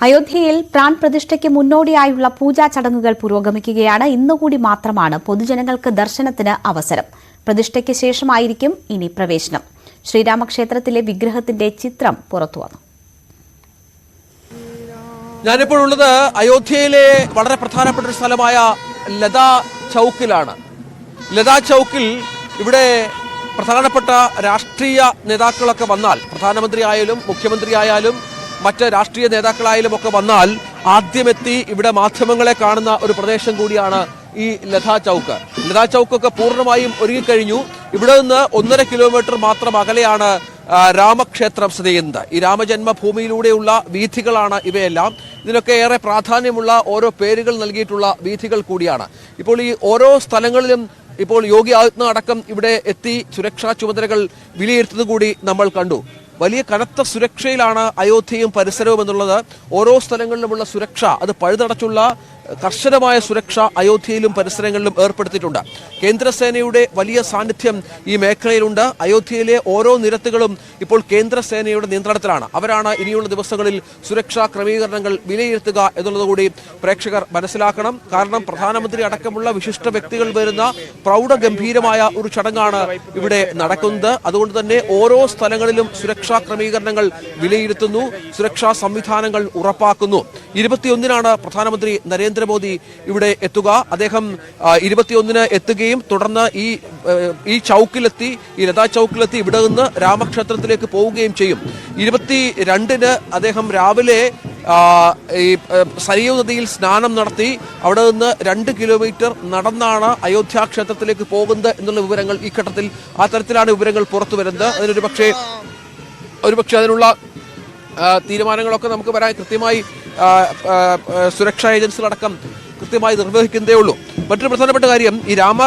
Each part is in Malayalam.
അയോധ്യയിൽ പ്രാൺ പ്രതിഷ്ഠയ്ക്ക് മുന്നോടിയായുള്ള പൂജാ ചടങ്ങുകൾ പുരോഗമിക്കുകയാണ്. ഇന്നുകൂടി മാത്രമാണ് പൊതുജനങ്ങൾക്ക് ദർശനത്തിന് അവസരം. പ്രതിഷ്ഠയ്ക്ക് ശേഷമായിരിക്കും ഇനി പ്രവേശനം. ശ്രീരാമക്ഷേത്രത്തിലെ വിഗ്രഹത്തിന്റെ ചിത്രം പുറത്തുവന്നു. ഞാനിപ്പോൾ ഉള്ളത് അയോധ്യയിലെ വളരെ പ്രധാനപ്പെട്ട ഒരു സ്ഥലമായ ലതാ ചൗക്കിലാണ്. ലതാ ചൗക്കിൽ ഇവിടെ പ്രധാനപ്പെട്ട രാഷ്ട്രീയ നേതാക്കളൊക്കെ വന്നാൽ പ്രധാനമന്ത്രി ആയാലും മുഖ്യമന്ത്രി ആയാലും മറ്റ് രാഷ്ട്രീയ നേതാക്കളായാലും ഒക്കെ വന്നാൽ ആദ്യമെത്തി ഇവിടെ മാധ്യമങ്ങളെ കാണുന്ന ഒരു പ്രദേശം കൂടിയാണ് ഈ ലതാ ചൗക്ക്. ലതാ ചൗക്കൊക്കെ പൂർണമായും ഒരുങ്ങിക്കഴിഞ്ഞു. ഇവിടെ നിന്ന് ഒന്നര കിലോമീറ്റർ മാത്രം അകലെയാണ് രാമക്ഷേത്രം സ്ഥിതി ചെയ്യുന്നത്. ഈ രാമജന്മഭൂമിയിലൂടെയുള്ള വീഥികളാണ് ഇവയെല്ലാം. ഇതിനൊക്കെ ഏറെ പ്രാധാന്യമുള്ള ഓരോ പേരുകൾ നൽകിയിട്ടുള്ള വീഥികൾ കൂടിയാണ്. ഇപ്പോൾ ഈ ഓരോ സ്ഥലങ്ങളിലും ഇപ്പോൾ യോഗി ആദിത്യനാഥ് അടക്കം ഇവിടെ എത്തി സുരക്ഷാ ചുമതലകൾ വിലയിരുത്തുന്നത് കൂടി നമ്മൾ കണ്ടു. വലിയ കനത്ത സുരക്ഷയിലാണ് അയോധ്യയും പരിസരവും എന്നുള്ളത്. ഓരോ സ്ഥലങ്ങളിലുമുള്ള സുരക്ഷ അത് പഴുതടച്ചുള്ള കർശനമായ സുരക്ഷ അയോധ്യയിലും പരിസരങ്ങളിലും ഏർപ്പെടുത്തിയിട്ടുണ്ട്. കേന്ദ്രസേനയുടെ വലിയ സാന്നിധ്യം ഈ മേഖലയിലുണ്ട്. അയോധ്യയിലെ ഓരോ നിരത്തുകളും ഇപ്പോൾ കേന്ദ്രസേനയുടെ നിയന്ത്രണത്തിലാണ്. അവരാണ് ഇനിയുള്ള ദിവസങ്ങളിൽ സുരക്ഷാ ക്രമീകരണങ്ങൾ വിലയിരുത്തുക എന്നുള്ളത് കൂടി പ്രേക്ഷകർ മനസ്സിലാക്കണം. കാരണം പ്രധാനമന്ത്രി അടക്കമുള്ള വിശിഷ്ട വ്യക്തികൾ വരുന്ന പ്രൗഢഗംഭീരമായ ഒരു ചടങ്ങാണ് ഇവിടെ നടക്കുന്നത്. അതുകൊണ്ട് തന്നെ ഓരോ സ്ഥലങ്ങളിലും സുരക്ഷാ ക്രമീകരണങ്ങൾ വിലയിരുത്തുന്നു. സുരക്ഷാ സംവിധാനങ്ങൾ ഉറപ്പാക്കുന്നു. ഇരുപത്തിയൊന്നിനാണ് പ്രധാനമന്ത്രി നരേന്ദ്രമോദി ഇവിടെ എത്തുക. അദ്ദേഹം ഇരുപത്തിയൊന്നിന് എത്തുകയും തുടർന്ന് ഈ ഈ ചൗക്കിലെത്തി ഈ ലതാ ചൗക്കിലെത്തി ഇവിടെ നിന്ന് രാമക്ഷേത്രത്തിലേക്ക് പോവുകയും ചെയ്യും. ഇരുപത്തി രണ്ടിന് അദ്ദേഹം രാവിലെ ഈ സരയൂ നദിയിൽ സ്നാനം നടത്തി അവിടെ നിന്ന് രണ്ട് കിലോമീറ്റർ നടന്നാണ് അയോധ്യ ക്ഷേത്രത്തിലേക്ക് പോകുന്നത് എന്നുള്ള വിവരങ്ങൾ ഈ ഘട്ടത്തിൽ ആ തരത്തിലാണ് വിവരങ്ങൾ പുറത്തു വരുന്നത്. അതിനൊരു പക്ഷേ ഒരുപക്ഷെ അതിനുള്ള തീരുമാനങ്ങളൊക്കെ നമുക്ക് വരാൻ കൃത്യമായി സുരക്ഷാ ഏജൻസികളടക്കം കൃത്യമായി നിർവഹിക്കുന്നതേ ഉള്ളൂ. മറ്റൊരു പ്രധാനപ്പെട്ട കാര്യം ഈ രാമ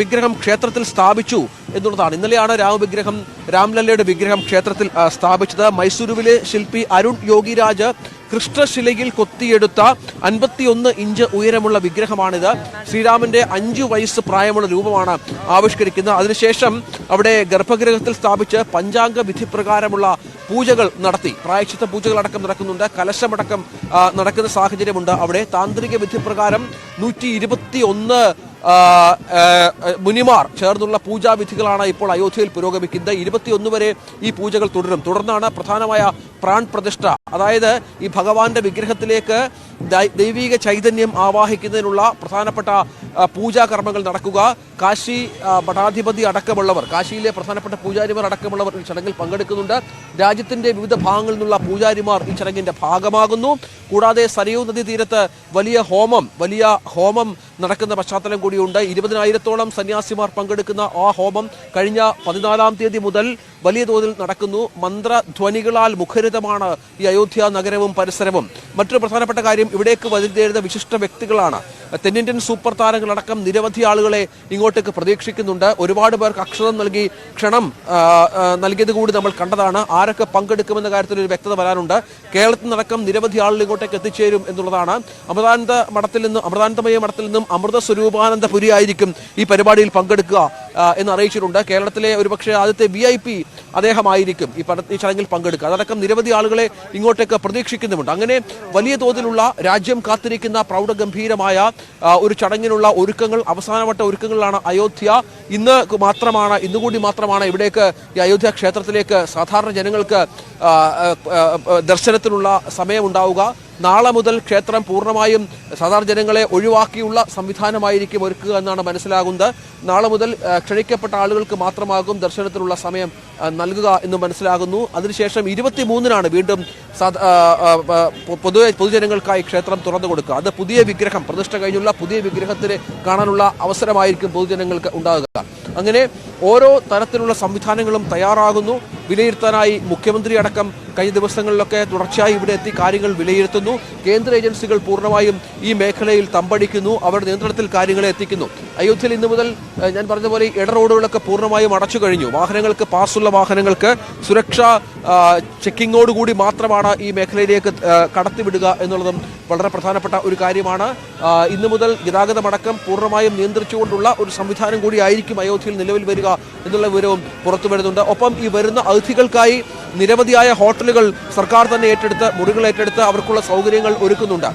വിഗ്രഹം ക്ഷേത്രത്തിൽ സ്ഥാപിച്ചു എന്നുള്ളതാണ്. ഇന്നലെയാണ് രാമവിഗ്രഹം രാംലല്ലയുടെ വിഗ്രഹം ക്ഷേത്രത്തിൽ സ്ഥാപിച്ചത്. മൈസൂരുവിലെ ശില്പി അരുൺ യോഗിരാജ് കൃഷ്ണശിലയിൽ കൊത്തിയെടുത്ത അൻപത്തിയൊന്ന് ഇഞ്ച് ഉയരമുള്ള വിഗ്രഹമാണിത്. ശ്രീരാമന്റെ അഞ്ചു വയസ്സ് പ്രായമുള്ള രൂപമാണ് ആവിഷ്കരിക്കുന്നത്. അതിനുശേഷം അവിടെ ഗർഭഗൃഹത്തിൽ സ്ഥാപിച്ച് പഞ്ചാംഗ വിധി പ്രകാരമുള്ള പൂജകൾ നടത്തി. പ്രായശ്ചിത്ത പൂജകൾ അടക്കം നടക്കുന്നുണ്ട്. കലശമടക്കം നടക്കുന്ന സാഹചര്യമുണ്ട് അവിടെ. താന്ത്രിക വിധി പ്രകാരം നൂറ്റി ഇരുപത്തി ഒന്ന് മുനിമാർ ചേർന്നുള്ള പൂജാവിധികളാണ് ഇപ്പോൾ അയോധ്യയിൽ പുരോഗമിക്കുന്നത്. ഇരുപത്തിയൊന്ന് വരെ ഈ പൂജകൾ തുടരും. തുടർന്നാണ് പ്രധാനമായ പ്രാൺ പ്രതിഷ്ഠ. അതായത് ഈ ഭഗവാന്റെ വിഗ്രഹത്തിലേക്ക് ദൈവിക ചൈതന്യം ആവാഹിക്കുന്നതിനുള്ള പ്രധാനപ്പെട്ട പൂജാ പൂജാകർമ്മങ്ങൾ നടക്കുക. കാശി ഭടാധിപതി അടക്കമുള്ളവർ കാശിയിലെ പ്രധാനപ്പെട്ട പൂജാരിമാർ അടക്കമുള്ളവർ ഈ ചടങ്ങിൽ പങ്കെടുക്കുന്നുണ്ട്. രാജ്യത്തിന്റെ വിവിധ ഭാഗങ്ങളിൽ നിന്നുള്ള പൂജാരിമാർ ഈ ചടങ്ങിന്റെ ഭാഗമാകുന്നു. കൂടാതെ സരയൂ നദീ തീരത്ത് വലിയ ഹോമം വലിയ ഹോമം നടക്കുന്ന പശ്ചാത്തലം കൂടിയുണ്ട്. ഇരുപതിനായിരത്തോളം സന്യാസിമാർ പങ്കെടുക്കുന്ന ആ ഹോമം കഴിഞ്ഞ പതിനാലാം തീയതി മുതൽ വലിയ തോതിൽ നടക്കുന്നു. മന്ത്രധ്വനികളാൽ മുഖരിതമാണ് ഈ അയോധ്യ നഗരവും പരിസരവും. മറ്റൊരു പ്രധാനപ്പെട്ട കാര്യം ഇവിടേക്ക് വരുന്ന വിശിഷ്ട വ്യക്തികളാണ്. തെന്നിന്ത്യൻ സൂപ്പർ താരങ്ങളടക്കം നിരവധി ആളുകളെ ഇങ്ങോട്ടേക്ക് പ്രതീക്ഷിക്കുന്നുണ്ട്. ഒരുപാട് പേർക്ക് അക്ഷരം നൽകി ക്ഷണം നൽകിയത് കൂടി നമ്മൾ കണ്ടതാണ്. ആരൊക്കെ പങ്കെടുക്കുമെന്ന കാര്യത്തിൽ ഒരു വ്യക്തത വരാനുണ്ട്. കേരളത്തിൽ നിന്നടക്കം നിരവധി ആളുകൾ ഇങ്ങോട്ടേക്ക് എത്തിച്ചേരും എന്നുള്ളതാണ്. അമൃതാനന്ദ മഠത്തിൽ നിന്നും അമൃതാനന്ദമയ മഠത്തിൽ നിന്നും അമൃത സ്വരൂപാനന്ദപുരി ആയിരിക്കും ഈ പരിപാടിയിൽ പങ്കെടുക്കുക. എന്ന് അറിയിച്ചിട്ടുണ്ട്. കേരളത്തിലെ ഒരുപക്ഷെ ആദ്യത്തെ വി ഐ പി അദ്ദേഹമായിരിക്കും ഈ ഈ ചടങ്ങിൽ പങ്കെടുക്കുക. അതടക്കം നിരവധി ആളുകളെ ഇങ്ങോട്ടേക്ക് പ്രതീക്ഷിക്കുന്നുമുണ്ട്. അങ്ങനെ വലിയ തോതിലുള്ള രാജ്യം കാത്തിരിക്കുന്ന പ്രൗഢഗംഭീരമായ ഒരു ചടങ്ങിനുള്ള ഒരുക്കങ്ങൾ അവസാനവട്ട ഒരുക്കങ്ങളിലാണ് അയോധ്യ. ഇന്ന് മാത്രമാണ് ഇന്നുകൂടി മാത്രമാണ് ഇവിടേക്ക് ഈ അയോധ്യ ക്ഷേത്രത്തിലേക്ക് സാധാരണ ജനങ്ങൾക്ക് ദർശനത്തിനുള്ള സമയമുണ്ടാവുക. നാളെ മുതൽ ക്ഷേത്രം പൂർണമായും സാധാരണ ജനങ്ങളെ ഒഴിവാക്കിയുള്ള സംവിധാനമായിരിക്കും ഒരുക്കുക എന്നാണ് മനസ്സിലാകുന്നത്. നാളെ മുതൽ ക്ഷണിക്കപ്പെട്ട ആളുകൾക്ക് മാത്രമാകും ദർശനത്തിനുള്ള സമയം നൽകുക എന്ന് മനസ്സിലാകുന്നു. അതിനുശേഷം ഇരുപത്തി മൂന്നിനാണ് വീണ്ടും പൊതുവെ പൊതുജനങ്ങൾക്കായി ക്ഷേത്രം തുറന്നു കൊടുക്കുക. അത് പുതിയ വിഗ്രഹം പ്രതിഷ്ഠ കഴിഞ്ഞുള്ള പുതിയ വിഗ്രഹത്തിന് കാണാനുള്ള അവസരമായിരിക്കും പൊതുജനങ്ങൾക്ക് ഉണ്ടാകുക. അങ്ങനെ ഓരോ തരത്തിലുള്ള സംവിധാനങ്ങളും തയ്യാറാകുന്നു. വിലയിരുത്താനായി മുഖ്യമന്ത്രി അടക്കം കഴിഞ്ഞ ദിവസങ്ങളിലൊക്കെ തുടർച്ചയായി ഇവിടെ എത്തി കാര്യങ്ങൾ വിലയിരുത്തുന്നു. കേന്ദ്ര ഏജൻസികൾ പൂർണമായും ഈ മേഖലയിൽ തമ്പടിക്കുന്നു. അവരുടെ നിയന്ത്രണത്തിൽ കാര്യങ്ങളെ എത്തിക്കുന്നു. അയോധ്യയിൽ ഇന്നു മുതൽ ഞാൻ പറഞ്ഞതുപോലെ ഇട റോഡുകളൊക്കെ പൂർണമായും അടച്ചു കഴിഞ്ഞു. വാഹനങ്ങൾക്ക് പാസ്സുള്ള വാഹനങ്ങൾക്ക് സുരക്ഷാ ചെക്കിങ്ങോടുകൂടി മാത്രമാണ് ഈ മേഖലയിലേക്ക് കടത്തിവിടുക എന്നുള്ളതും വളരെ പ്രധാനപ്പെട്ട ഒരു കാര്യമാണ്. ഇന്നു മുതൽ ഗതാഗതമടക്കം പൂർണമായും നിയന്ത്രിച്ചുകൊണ്ടുള്ള ഒരു സംവിധാനം കൂടി ആയിരിക്കും അയോധ്യ അയോധ്യയിൽ നിലവിൽ വരിക എന്നുള്ള വിവരവും പുറത്തു വരുന്നുണ്ട് ഒപ്പം ഈ വരുന്ന അതിഥികൾക്കായി നിരവധിയായ ഹോട്ടലുകൾ സർക്കാർ തന്നെ ഏറ്റെടുത്ത് മുറികൾ ഏറ്റെടുത്ത് അവർക്കുള്ള സൗകര്യങ്ങൾ ഒരുക്കുന്നുണ്ട്.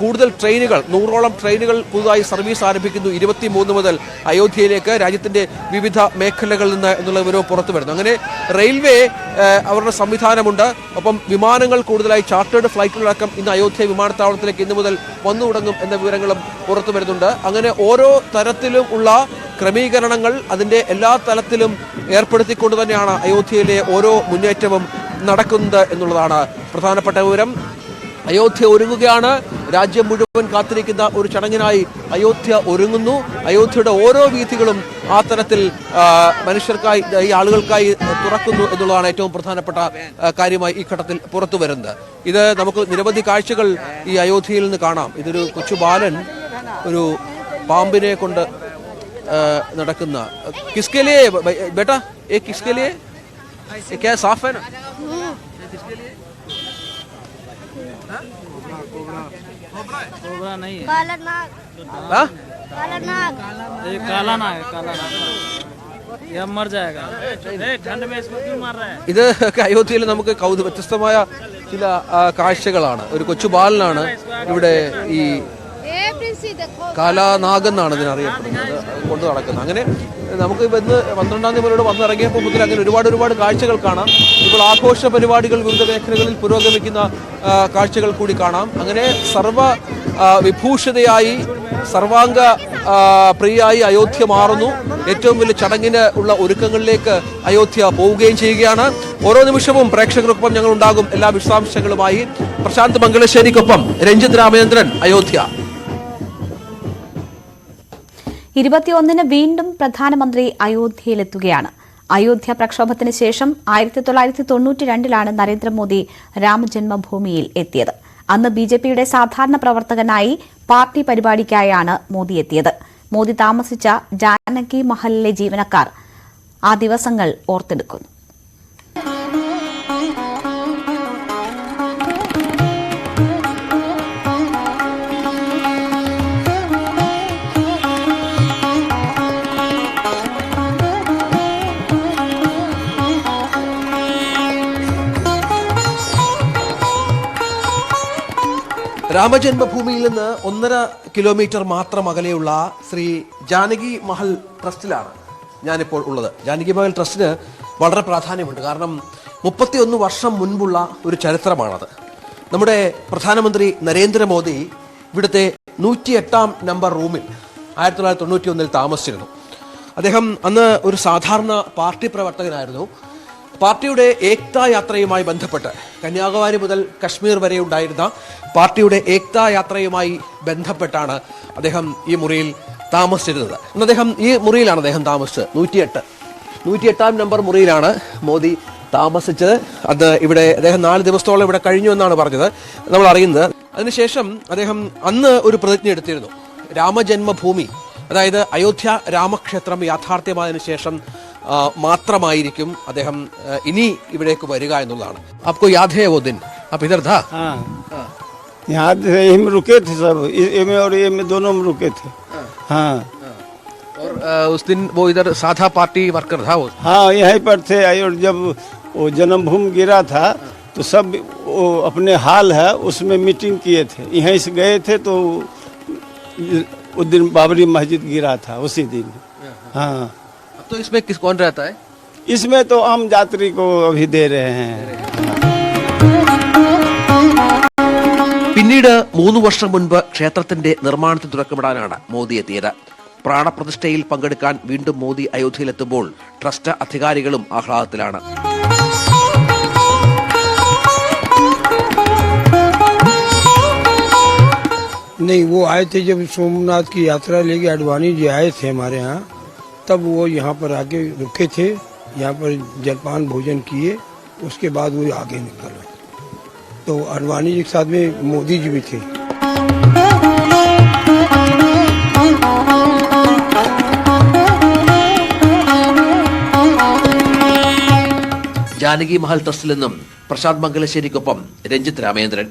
കൂടുതൽ ട്രെയിനുകൾ നൂറോളം ട്രെയിനുകൾ പുതുതായി സർവീസ് ആരംഭിക്കുന്നു ഇരുപത്തിമൂന്ന് മുതൽ അയോധ്യയിലേക്ക് രാജ്യത്തിന്റെ വിവിധ മേഖലകളിൽ നിന്ന് എന്നുള്ള വിവരവും പുറത്തു വരുന്നു. അങ്ങനെ റെയിൽവേ അവരുടെ സംവിധാനമുണ്ട്. ഒപ്പം വിമാനങ്ങൾ കൂടുതലായി ചാർട്ടേഡ് ഫ്ലൈറ്റുകളടക്കം ഇന്ന് അയോധ്യ വിമാനത്താവളത്തിലേക്ക് ഇന്നു മുതൽ വന്നു തുടങ്ങും എന്ന വിവരങ്ങളും പുറത്തു വരുന്നുണ്ട്. അങ്ങനെ ഓരോ തരത്തിലും ഉള്ള ക്രമീകരണങ്ങൾ അതിന്റെ എല്ലാ തലത്തിലും ഏർപ്പെടുത്തിക്കൊണ്ട് തന്നെയാണ് അയോധ്യയിലെ ഓരോ മുന്നേറ്റവും നടക്കുന്നത് എന്നുള്ളതാണ് പ്രധാനപ്പെട്ട വിവരം. അയോധ്യ ഒരുങ്ങുകയാണ്. രാജ്യം മുഴുവൻ കാത്തിരിക്കുന്ന ഒരു ചടങ്ങിനായി അയോധ്യ ഒരുങ്ങുന്നു. അയോധ്യയുടെ ഓരോ വീഥികളും ആ തരത്തിൽ മനുഷ്യർക്കായി ഈ ആളുകൾക്കായി തുറക്കുന്നു എന്നുള്ളതാണ് ഏറ്റവും പ്രധാനപ്പെട്ട കാര്യമായി ഈ ഘട്ടത്തിൽ പുറത്തു വരുന്നത്. ഇത് നമുക്ക് നിരവധി കാഴ്ചകൾ ഈ അയോധ്യയിൽ നിന്ന് കാണാം. ഇതൊരു കൊച്ചു ബാലൻ ഒരു പാമ്പിനെ കൊണ്ട് നടക്കുന്ന കിസ്കലിയെ ബേട്ടാ ഏ കിസ്കെ ലിയേ ये क्या है, साफ है ना कोबरा नहीं है काला नाग हाँ? काला नाग ये काला ना है काला ना ये अब मर जाएगा ए, ठंड में इसको क्यों मार रहा है ഇത് ഒക്കെ അയോധ്യയിൽ നമുക്ക് കൗതു വ്യത്യസ്തമായ ചില ആ, കാഴ്ചകളാണ് ഒരു കൊച്ചു ബാലനാണ് ഇവിടെ ഈ ए प्रिंसी देखो കാലാനാഗ് എന്നാണ് ഇതിനറിയപ്പെടുന്നത് കൊണ്ട് നടക്കുന്നത് അങ്ങനെ നമുക്ക് ഇന്ന് പന്ത്രണ്ടാം തീയതി മുതലോട് വന്നിറങ്ങിയപ്പോൾ മുതൽ അങ്ങനെ ഒരുപാട് ഒരുപാട് കാഴ്ചകൾ കാണാം. ഇപ്പോൾ ആഘോഷ പരിപാടികൾ വിവിധ മേഖലകളിൽ പുരോഗമിക്കുന്ന കാഴ്ചകൾ കൂടി കാണാം. അങ്ങനെ സർവ വിഭൂഷിതയായി സർവാംഗ പ്രിയായി അയോധ്യ മാറുന്നു. ഏറ്റവും വലിയ ചടങ്ങിന് ഉള്ള ഒരുക്കങ്ങളിലേക്ക് അയോധ്യ പോവുകയും ചെയ്യുകയാണ്. ഓരോ നിമിഷവും പ്രേക്ഷകർക്കൊപ്പം ഞങ്ങൾ ഉണ്ടാകും. എല്ലാ വിശദാംശങ്ങളുമായി പ്രശാന്ത് മംഗളശ്ശേരിക്കൊപ്പം രഞ്ജിത് രാമചന്ദ്രൻ അയോധ്യ. ഇരുപത്തിയൊന്നിന് വീണ്ടും പ്രധാനമന്ത്രി അയോധ്യയിലെത്തുകയാണ്. അയോധ്യ പ്രക്ഷോഭത്തിന് ശേഷം ആയിരത്തി തൊള്ളായിരത്തി തൊണ്ണൂറ്റി രണ്ടിലാണ് നരേന്ദ്രമോദി രാമജന്മഭൂമിയിൽ എത്തിയത്. അന്ന് ബിജെപിയുടെ സാധാരണ പ്രവർത്തകനായി പാർട്ടി പരിപാടിക്കായാണ് മോദി എത്തിയത്. മോദി താമസിച്ച ജാനകി മഹലിലെ ജീവനക്കാർ ആ ദിവസങ്ങൾ ഓർത്തെടുക്കുന്നു. രാമജന്മഭൂമിയിൽ നിന്ന് ഒന്നര കിലോമീറ്റർ മാത്രം അകലെയുള്ള ശ്രീ ജാനകി മഹൽ ട്രസ്റ്റിലാണ് ഞാനിപ്പോൾ ഉള്ളത്. ജാനകി മഹൽ ട്രസ്റ്റിന് വളരെ പ്രാധാന്യമുണ്ട്. കാരണം മുപ്പത്തിയൊന്ന് വർഷം മുൻപുള്ള ഒരു ചരിത്രമാണത്. നമ്മുടെ പ്രധാനമന്ത്രി നരേന്ദ്രമോദി ഇവിടുത്തെ നൂറ്റിയെട്ടാം നമ്പർ റൂമിൽ ആയിരത്തി തൊള്ളായിരത്തി തൊണ്ണൂറ്റി ഒന്നിൽ താമസിച്ചിരുന്നു. അദ്ദേഹം അന്ന് ഒരു സാധാരണ പാർട്ടി പ്രവർത്തകനായിരുന്നു. പാർട്ടിയുടെ ഏക്താ യാത്രയുമായി ബന്ധപ്പെട്ട് കന്യാകുമാരി മുതൽ കശ്മീർ വരെ ഉണ്ടായിരുന്ന പാർട്ടിയുടെ ഏക്താ യാത്രയുമായി ബന്ധപ്പെട്ടാണ് അദ്ദേഹം ഈ മുറിയിൽ താമസിച്ചിരുന്നത്. ഇന്ന് അദ്ദേഹം ഈ മുറിയിലാണ് അദ്ദേഹം താമസിച്ചത്. നൂറ്റിയെട്ട്. നൂറ്റിയെട്ടാം നമ്പർ മുറിയിലാണ് മോദി താമസിച്ചത്. അത് ഇവിടെ അദ്ദേഹം നാല് ദിവസത്തോളം ഇവിടെ കഴിഞ്ഞു എന്നാണ് പറഞ്ഞത്. നമ്മൾ അറിയുന്നത്. അതിനുശേഷം അദ്ദേഹം അന്ന് ഒരു പ്രതിജ്ഞ എടുത്തിരുന്നു. രാമജന്മഭൂമി അതായത് അയോധ്യ രാമക്ഷേത്രം യാഥാർത്ഥ്യമായതിനു ശേഷം മാത്രമായിരിക്കും അദ്ദേഹം ആ, ഇനി ഇവിടേക്ക് വരിക എന്നുള്ളതാണ് അപ്പോ യാഥേ वो दिन आप इधर था हाँ यहाँ से यही में रुके थे सब इ- ये में और ये में दोनों में रुके थे हाँ और आ, उस दिन वो इधर साधा पार्टी वर्कर था वो हाँ यहीं पर थे और जब वो जन्मभूमि गिरा था तो सब वो अपने हाल है उसमें मीटिंग किए थे यहीं से गए थे तो उस दिन बाबरी मस्जिद गिरा था उसी दिन हाँ अब तो इसमें किस कौन रहता है इसमें तो आम यात्री को अभी दे रहे हैं പിന്നീട് മൂന്ന് വർഷം മുൻപ് ക്ഷേത്രത്തിന്റെ നിർമ്മാണത്തിന് തുടക്കമിടാനാണ് മോദി എത്തിയത് പ്രാണപ്രതിഷ്ഠയിൽ പങ്കെടുക്കാൻ വീണ്ടും മോദി അയോധ്യയിലെത്തുമ്പോൾ ട്രസ്റ്റ് അധികാരികളും ആഹ്ലാദത്തിലാണ് नहीं वो आए थे जब सोमनाथ की यात्रा लेके अडवाणी जी आए थे हमारे यहाँ तब वो यहाँ पर आके रुके थे यहाँ पर जलपान भोजन किए उसके बाद वो आगे निकल गए तो अडवाणी जी के साथ में मोदी जी भी थे ജാനകി മഹൽ ട്രസ്റ്റിൽ നിന്നും പ്രശാന്ത് മംഗലശ്ശേരിക്കൊപ്പം രഞ്ജിത്ത് രാമേന്ദ്രൻ